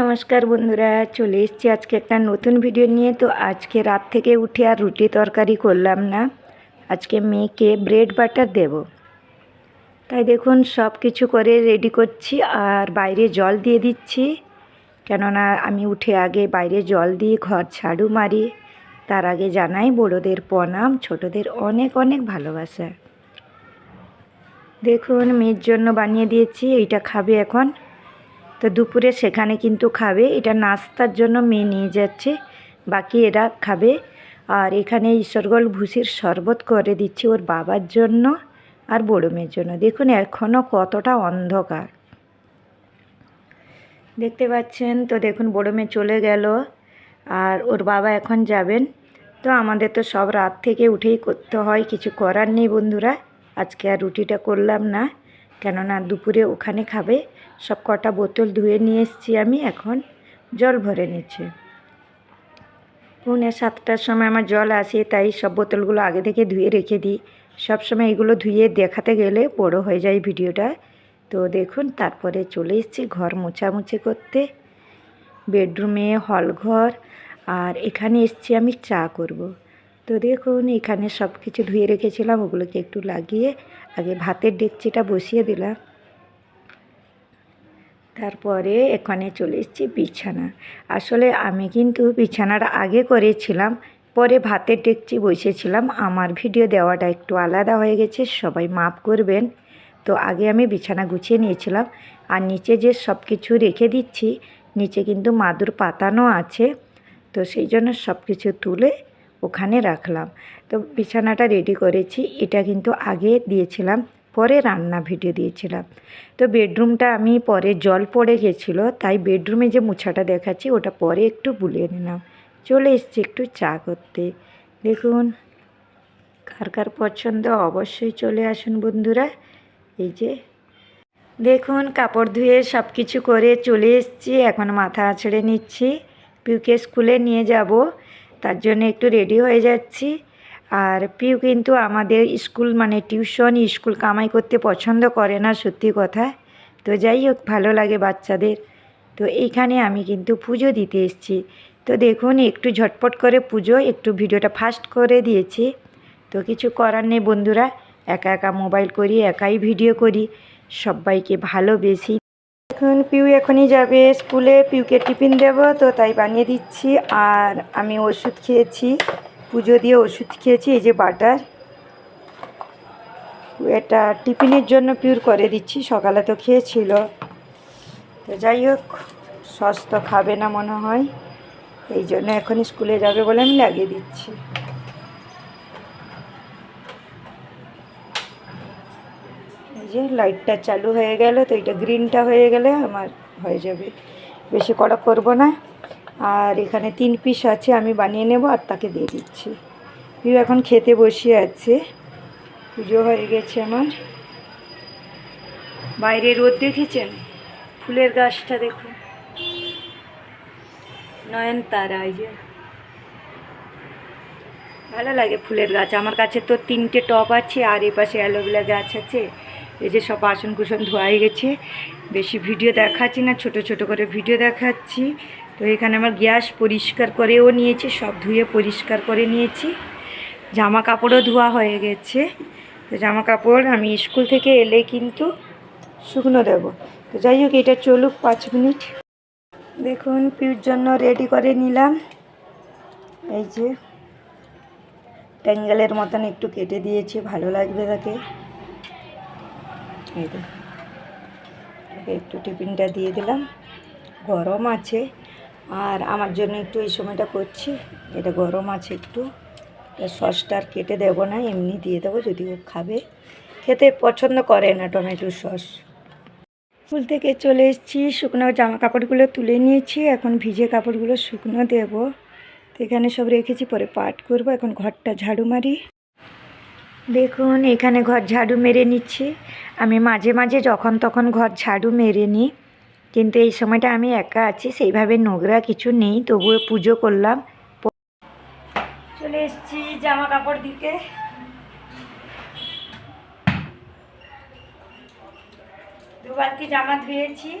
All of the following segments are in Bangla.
নমস্কার বন্ধুরা, চলে এসেছি আজকে একটা নতুন ভিডিও নিয়ে। তো আজকে রাত থেকে উঠে আর রুটি তরকারি করলাম না। আজকে মেয়েকে ব্রেড বাটার দেব। তাই দেখুন সব কিছু করে রেডি করছি আর বাইরে জল দিয়ে দিচ্ছি। কেননা আমি উঠে আগে বাইরে জল দিয়ে ঘর ঝাড়ু মারি। তার আগে জানাই, বড়োদের প্রণাম, ছোটদের অনেক অনেক ভালোবাসা। দেখুন, মেয়ের জন্য বানিয়ে দিয়েছি, এইটা খাবে এখন। তো দুপুরে সেখানে কিন্তু খাবে। এটা নাস্তার জন্য মেয়ে নিয়ে যাচ্ছে। বাকি এরা খাবে। আর এখানে ঈশ্বরগল ভুসির শরবত করে দিচ্ছি ওর বাবার জন্য আর বড়ো মেয়ের জন্য। দেখুন এখনও কতটা অন্ধকার। দেখতে পাচ্ছেন? তো দেখুন, বড়ো মেয়ে চলে গেল আর ওর বাবা এখন যাবেন। তো আমাদের তো সব রাত থেকে উঠেই করতে হয়, কিছু করার নেই বন্ধুরা। আজকে আর রুটিটা করলাম না। কেননা দুপুরে ওখানে খাবে। সব কটা বোতল ধুয়ে নিয়ে এসেছি আমি এখন। জল ভরে নিচ্ছে। পৌনে সাতটার সময় আমার জল আসে, তাই সব বোতলগুলো আগে থেকে ধুয়ে রেখে দিই। সব সময় এগুলো ধুয়ে দেখাতে গেলে বড় হয়ে যায় ভিডিওটা। তো দেখুন, তারপরে চলে এসেছি ঘর মোছামুছি করতে। বেডরুমে হল ঘর, আর এখানে এসছি আমি চা করব। তো দেখুন, এখানে সব কিছু ধুয়ে রেখেছিলাম, ওগুলোকে একটু লাগিয়ে আগে ভাতের ডেকচিটা বসিয়ে দিলাম। তারপরে এখানে চলে এসেছি বিছানা। আসলে আমি কিন্তু বিছানাটা আগে করেছিলাম, পরে ভাতের ডেকচি বসেছিলাম। আমার ভিডিও দেওয়াটা একটু আলাদা হয়ে গেছে, সবাই মাপ করবেন। তো আগে আমি বিছানা গুছিয়ে নিয়েছিলাম, আর নিচে যে সব কিছু রেখে দিচ্ছি, নিচে কিন্তু মাদুর পাতানো আছে। তো সেই জন্য সব কিছু তুলে ওখানে রাখলাম। তো বিছানাটা রেডি করেছি, এটা কিন্তু আগে দিয়েছিলাম। পরে রান্না ভিডিও দিয়েছিলাম। তো বেডরুমটা আমি পরে জল পড়ে গেছিল, তাই বেডরুমে যে মুছাটা দেখাচ্ছি ওটা পরে একটু বুলিয়ে নিলাম। চলে এসছি একটু চা করতে। দেখুন, কার কার পছন্দ অবশ্যই চলে আসুন বন্ধুরা। এই যে, দেখুন কাপড় ধুয়ে সব কিছু করে চলে এসছি, এখন মাথা আছড়ে নিচ্ছি। পিউকে স্কুলে নিয়ে যাব, তার জন্য একটু রেডি হয়ে যাচ্ছি। আর পিউ কিন্তু আমাদের স্কুল মানে টিউশন, স্কুল কামাই করতে পছন্দ করে না, সত্যি কথা। তো যাই হোক, ভালো লাগে বাচ্চাদের। তো এইখানে আমি কিন্তু পুজো দিতে এসেছি। তো দেখুন, একটু ঝটপট করে পুজো, একটু ভিডিওটা ফাস্ট করে দিয়েছি। তো কিছু করার নেই বন্ধুরা, একা একা মোবাইল করি, একাই ভিডিও করি, সবাইকে ভালোবেসি। এখন পিউ এখনই যাবে স্কুলে, পিউকে টিফিন দেব, তো তাই বানিয়ে দিচ্ছি। আর আমি ওষুধ খেয়েছি। পুজো দিয়ে ওষুধ খেয়েছি, এই যে বাটার। এটা টিফিনের জন্য পিউর করে দিচ্ছি, সকালে তো খেয়েছিল। তো যাই হোক সস তো খাবে না মনে হয়। এই জন্য এখন স্কুলে যাবে বলে আমি লাগিয়ে দিচ্ছি। এই যে লাইটটা চালু হয়ে গেল, তো এটা গ্রিনটা হয়ে গেলে আমার হয়ে যাবে। বেশি কড়া করব না। আর এখানে তিন পিস আছে, আমি বানিয়ে নেব আর তাকে দিয়ে দিচ্ছি। পিউ এখন খেতে বসে আছে। পুজো হয়ে গেছে আমার। বাইরে রোদ দেখেছেন? ফুলের গাছটা দেখুন। নয়নতারা এই যে। ভালো লাগে ফুলের গাছ। আমার কাছে তো তিনটে টব আছে, আর এ পাশে অ্যালোভেরা গাছ আছে। এই যে সব বাসন কুসন ধোয়াই গেছে। বেশি ভিডিও দেখাচ্ছি না, ছোট ছোট করে ভিডিও দেখাচ্ছি। তো এখানে আমার গ্যাস পরিষ্কার করেও নিয়েছি, সব ধুয়ে পরিষ্কার করে নিয়েছি। জামা কাপড়ও ধোয়া হয়ে গেছে। তো জামা কাপড় আমি স্কুল থেকে এলে কিন্তু শুকনো দেবো। তো যাই হোক, এটা চলুক পাঁচ মিনিট। দেখুন, পিউর জন্য রেডি করে নিলাম। এই যে, ট্যাঙ্গেলের মতন একটু কেটে দিয়েছি, ভালো লাগবে তাকে। এই একটু টিফিনটা দিয়ে দিলাম। গরম আছে। আর আমার জন্য একটু এই সময়টা করছি। এটা গরম আছে একটু। সসটা আর কেটে দেবো না, এমনি দিয়ে দেবো যদি ও খাবে। খেতে পছন্দ করে না টমেটো সস। স্কুল থেকে চলে এসেছি, শুকনো জামা কাপড়গুলো তুলে নিয়েছি। এখন ভিজে কাপড়গুলো শুকনো দেব। তো এখানে সব রেখেছি, পরে পাট করব। এখন ঘরটা ঝাড়ু মারি। দেখুন, এখানে ঘর ঝাড়ু মেরে নিচ্ছি। আমি মাঝে মাঝে যখন তখন ঘর ঝাড়ু মেরে নিই। কিন্তু এই সময়টা আমি একা আছি, সেইভাবে নোংরা কিছু নেই, তবুও পুজো করলাম। চলে এসেছি জামা কাপড় দিতে। দু বালতি জামা ধুয়েছি।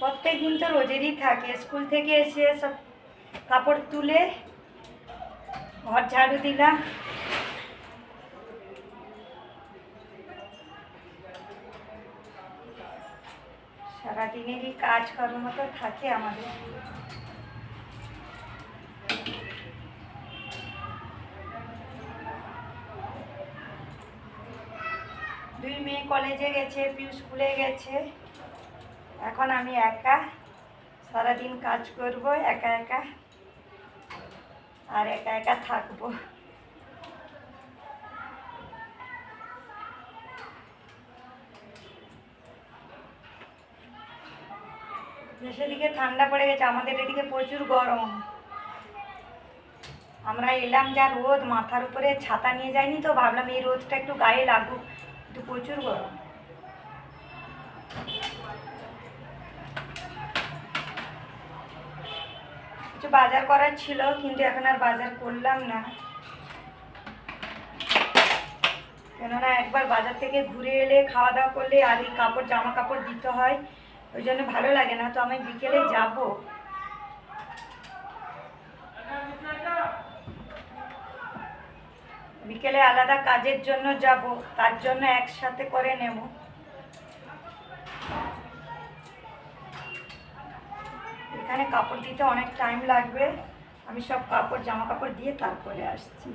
প্রত্যেক দিন তো রোজেরই থাকে, স্কুল থেকে এসে সব কাপড় তুলে ঘর ঝাড়ু দিলাম। সারাদিনেরই কাজ করার মতো থাকে আমাদের। দুই মেয়ে কলেজে গেছে, পিউ স্কুলে গেছে। এখন আমি একা, সারাদিন কাজ করব, একা একা, আর একা একা থাকব। দেশের দিকে ঠান্ডা পড়ে গেছে, আমাদের এদিকে প্রচুর গরম। আমরা এলাম যা রোদ, মাথার উপরে ছাতা নিয়ে যাইনি তো, ভাবলাম এই রোদটা একটু গায়ে লাগুক একটু প্রচুর গরম। কিছু বাজার করার ছিল, কিন্তু এখন আর বাজার করলাম না। কেননা একবার বাজার থেকে ঘুরে এলে, খাওয়া দাওয়া করলে আর এই কাপড়, জামা কাপড় দিতে হয়। ওই জন্য ভালো লাগে না, তো আমি বিকেলে যাব। বিকেলে আলাদা কাজের জন্য যাব, তার জন্য একসাথে করে নেব। এখানে কাপড় দিতে অনেক টাইম লাগবে, আমি সব কাপড়, জামা কাপড় দিয়ে তারপরে আসছি।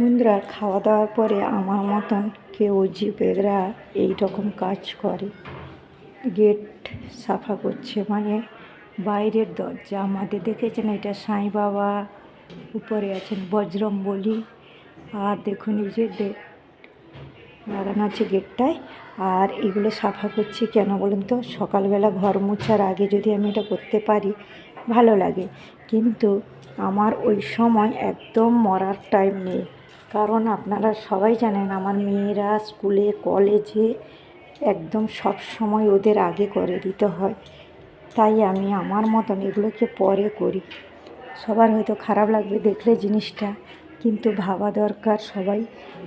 বন্ধুরা খাওয়া দাওয়ার পরে আমার মতন কেউ জিপেরা এই রকম কাজ করে। গেট সাফা করছে মানে বাইরের দরজা। আমাদের দেখেছেন এটা সাই বাবা উপরে আছেন বজরং বলি আর দেখুন এই যে গেট লাগানো আছে গেটটায়। আর এগুলো সাফা করছি কেন বলুন তো? সকালবেলা ঘর মোছার আগে যদি আমি এটা করতে পারি, ভালো লাগে। কিন্তু আমার ওই সময় একদম মরার টাইম নেই। কারণ আপনারা সবাই জানেন, আমার মেয়েরা স্কুলে, কলেজে একদম সব সময় ওদের আগে করে দিতে হয়। তাই আমি আমার মতন এগুলোকে পরে করি। সবার হয়তো খারাপ লাগবে দেখলে জিনিসটা, কিন্তু ভাবা দরকার সবাই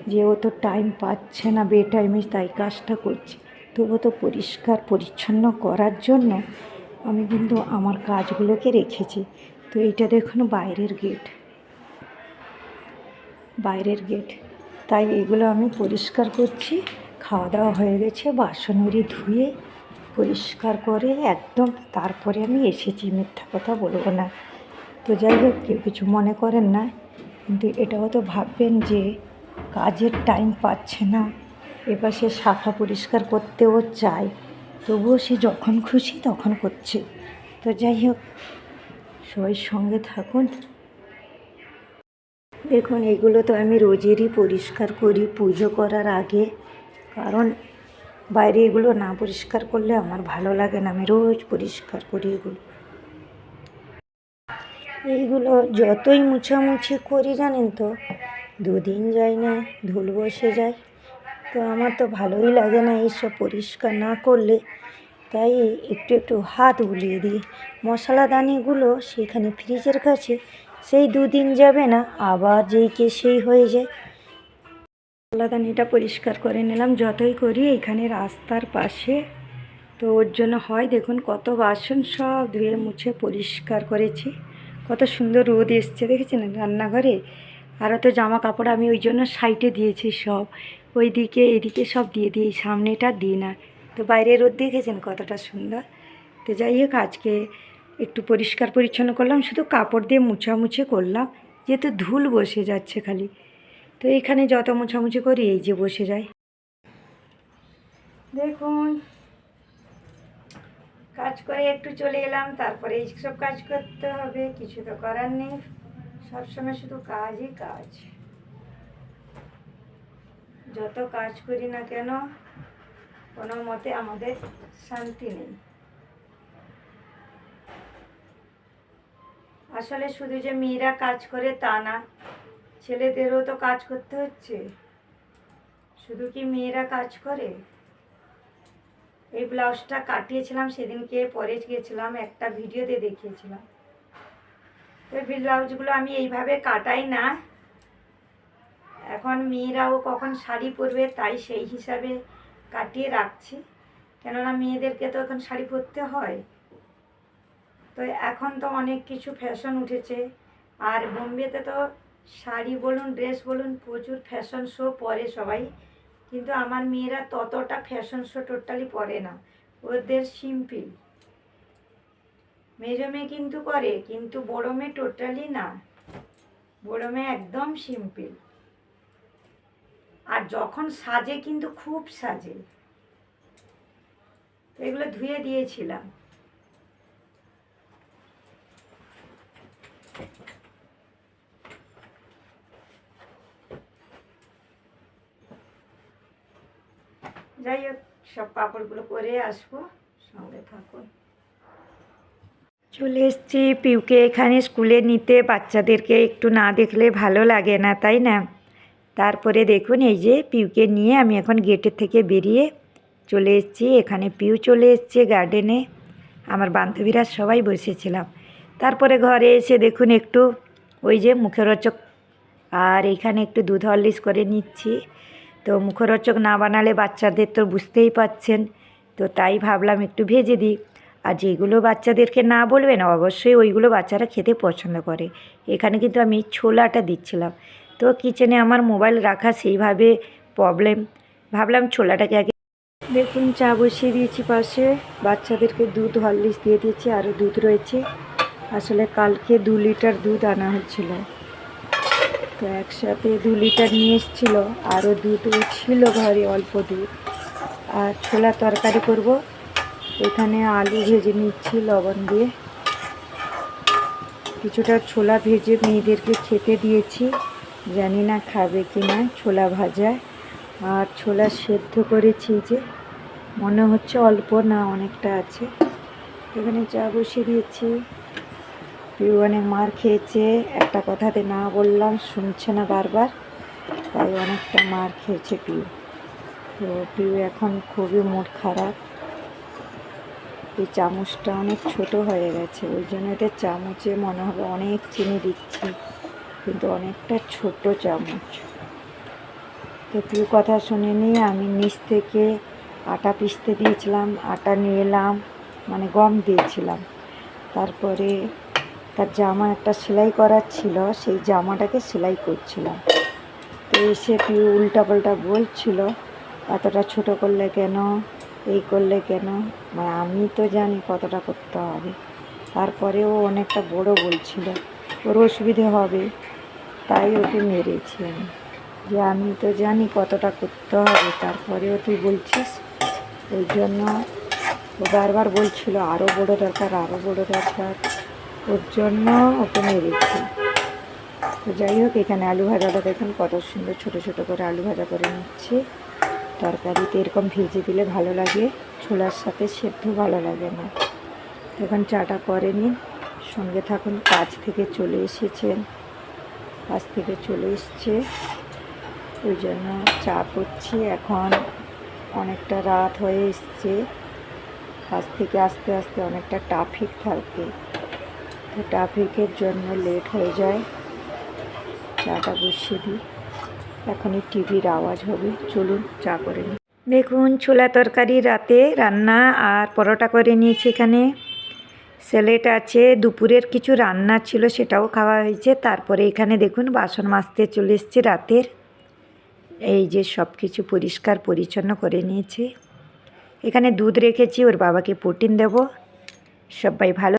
যে ও তো টাইম পাচ্ছে না বে টাইমে তাই কাজটা করছে। তবু তো পরিষ্কার, পরিচ্ছন্ন করার জন্য আমি কিন্তু আমার কাজগুলোকে রেখেছি। তো এইটা দেখুন বাইরের গেট বাইরের গেট তাই এগুলো আমি পরিষ্কার করছি। খাওয়া দাওয়া হয়ে গেছে বাসনেরই ধুয়ে পরিষ্কার করে একদম তারপরে আমি এসেছি, মিথ্যা কথা বলব না। তো যাই হোক, কেউ কিছু মনে করেন না, কিন্তু এটাও তো ভাববেন যে কাজের টাইম পাচ্ছে না, এবার সে সাফা পরিষ্কার করতেও চায়, তবুও সে যখন খুশি তখন করছে। তো যাই হোক, সবাই সঙ্গে থাকুন। দেখুন, এগুলো তো আমি রোজেরই পরিষ্কার করি, পুজো করার আগে কারণ বাইরে এগুলো না পরিষ্কার করলে আমার ভালো লাগে না। আমি রোজ পরিষ্কার করি এগুলো। এইগুলো যতই মুছামুছি করি জানেন তো, দুদিন যায় না, ধুল বসে যায়। তো আমার তো ভালোই লাগে না এইসব পরিষ্কার না করলে। তাই একটু একটু হাত বুলিয়ে দিই। মশলাদানিগুলো সেখানে ফ্রিজের কাছে, সেই দুদিন যাবে না, আবার যেই কে সেই হয়ে যায়। মশলাদানিটা পরিষ্কার করে নিলাম, যতই করি এখানে রাস্তার পাশে। তো ওর জন্য হয়, দেখুন কত বাসন সব ধুয়ে মুছে পরিষ্কার করেছি। কত সুন্দর রোদ এসছে, দেখেছেন রান্নাঘরে? আরও তো জামা কাপড় আমি ওই জন্য সাইডে দিয়েছি সব। ওই দিকে এদিকে সব দিয়ে দিই, সামনেটা দিই না। তো বাইরে রোদ দেখেছেন কতটা সুন্দর? তো যাই হোক, আজকে একটু পরিষ্কার পরিচ্ছন্ন করলাম, শুধু কাপড় দিয়ে মুছামুছি করলাম। যেহেতু ধুল বসে যাচ্ছে খালি। তো এখানে যত মোছামুছি করি, এই যে বসে যায় দেখুন, কাজ করে একটু চলে এলাম, তারপরে এইসব কাজ করতে হবে, কিছু তো করার নেই। সবসময় শুধু কাজই কাজ। যত কাজ করি না কেন, কোনো মতে আমাদের শান্তি নেই। আসলে শুধু যে মেয়েরা কাজ করে তা না ছেলেদেরও তো কাজ করতে হচ্ছে। শুধু কি মেয়েরা কাজ করে? এই ব্লাউজটা কাটিয়েছিলাম, সেদিনকে পরে গিয়েছিলাম একটা ভিডিওতে দেখিয়েছিলাম। তো ব্লাউজগুলো আমি এইভাবে কাটাই না। এখন মেয়েরাও কখন শাড়ি পরবে তাই সেই হিসাবে কাটিয়ে রাখছি। কেননা মেয়েদেরকে তো এখন শাড়ি পরতে হয়। তো এখন তো অনেক কিছু ফ্যাশন উঠেছে। আর বোম্বেতে তো শাড়ি বলুন, ড্রেস বলুন, প্রচুর ফ্যাশন শো পরে সবাই। কিন্তু আমার মেয়েরা ততটা ফ্যাশন শো টোটালি পরে না। ওদের সিম্পল মেজো মেয়ে কিন্তু করে, কিন্তু বড় মেয়ে টোটালি না। বড় মেয়ে একদম সিম্পল আর যখন সাজে কিন্তু খুব সাজে। এগুলো ধুয়ে দিয়েছিলাম। যাই হোক, সব পাপড়গুলো করে আসব, সঙ্গে থাকুন। চলে এসছি পিউকে এখানে স্কুলে নিতে, বাচ্চাদেরকে একটু না দেখলে ভালো লাগে না, তাই না? তারপরে দেখুন, এই যে পিউকে নিয়ে আমি এখন গেটের থেকে বেরিয়ে চলে এসেছি। এখানে পিউ চলে এসছে গার্ডেনে। আমার বান্ধবীরা সবাই বসেছিলাম। তারপরে ঘরে এসে দেখুন একটু ওই যে মুখরোচক, আর এখানে একটু দুধ হরলিক্স করে নিচ্ছি। তো মুখরোচক না বানালে বাচ্চাদের তো বুঝতেই পাচ্ছেন। তো তাই ভাবলাম একটু ভেজে দিই। আর যেগুলো বাচ্চাদেরকে না বলবেন, অবশ্যই ওইগুলো বাচ্চারা খেতে পছন্দ করে। এখানে কিন্তু আমি ছোলাটা দিচ্ছিলাম। তো কিচেনে আমার মোবাইল রাখা সেইভাবে প্রবলেম। ভাবলাম ছোলাটাকে আগে দেখুন, চা বসিয়ে দিয়েছি পাশে। বাচ্চাদেরকে দুধ হরলিক্স দিয়ে দিয়েছি, আরও দুধ রয়েছে। আসলে কালকে দু লিটার দুধ আনা হচ্ছিল। তো একসাথে দু লিটার নিয়ে এসেছিল, আরও দুধও ছিল ঘরে, অল্প দুধ। আর ছোলা তরকারি করব। এখানে আলু ভেজে নিচ্ছি, লবণ দিয়ে। কিছুটা ছোলা ভেজে মেয়েদেরকে খেতে দিয়েছি। জানি না খাবে কি না, ছোলা ভাজা। আর ছোলা সেদ্ধ করেছি যে। মনে হচ্ছে অল্প না অনেকটা আছে। এখানে চা বসিয়ে দিয়েছি। পিউ অনেক মার খেয়েছে, একটা কথাতে না বললাম, শুনছে না বারবার, তাই অনেকটা মার খেয়েছে পিউ। তো পিউ এখন খুবই মুড খারাপ। এই চামচটা অনেক ছোট হয়ে গেছে, ওই জন্য এটা চামচে মনে হবে অনেক চিনি দিচ্ছি, কিন্তু অনেকটা ছোট চামচ। তো পিউ কথা শুনে নিয়ে আমি নিচ থেকে আটা পিষতে দিয়েছিলাম, আটা নিয়ে এলাম মানে গম দিয়েছিলাম। তারপরে তার জামা একটা সেলাই করার ছিল, সেই জামাটাকে সেলাই করছিলাম। তো এসে পিউ উল্টাপাল্টা বলছিল, এতটা ছোট করলে কেন? এই করলে কেন? মানে আমি তো জানি কতটা করতে হবে। তারপরে ও অনেকটা বড় বলছিল ওর অসুবিধে হবে। তাই ওকে মেরেছি আমি। যে আমি তো জানি কতটা করতে হবে, তারপরেও তুই বলছিস? ওই জন্য ও বারবার বলছিল আরও বড় দরকার আরও বড় দরকার। ওর জন্য ওকে মেরেছি তো যাই হোক, এখানে আলু ভাজাটা দেখুন কত সুন্দর ছোট ছোট করে আলু ভাজা করে নিচ্ছি। তরকারিতে এরকম ভেজে দিলে ভালো লাগে, ছোলার সাথে সেদ্ধ ভালো লাগে না। এখন চাটা করে নিন সঙ্গে থাকুন, কাজ থেকে চলে এসেছেন। কাজ থেকে চলে এসছে। ওই জন্য চা করছি। এখন অনেকটা রাত হয়ে এসছে। কাজ থেকে আস্তে আস্তে অনেকটা ট্রাফিক থাকে। ট্রাফিকের জন্য লেট হয়ে যায়। চাটা বসিয়ে দিই। এখনই টিভির আওয়াজ হবে। চলুন, চা করে নিই। দেখুন, ছোলা তরকারি রাতে রান্না আর পরোটা করে নিয়েছি এখানে। স্যালেড আছে, দুপুরের কিছু রান্না ছিল সেটাও খাওয়া হয়েছে। তারপরে এখানে দেখুন, বাসন মাজতে চলে এসছে রাতের। এই যে সব কিছু পরিষ্কার পরিচ্ছন্ন করে নিয়েছে। এখানে দুধ রেখেছি, ওর বাবাকে প্রোটিন দেব। সবাই ভালো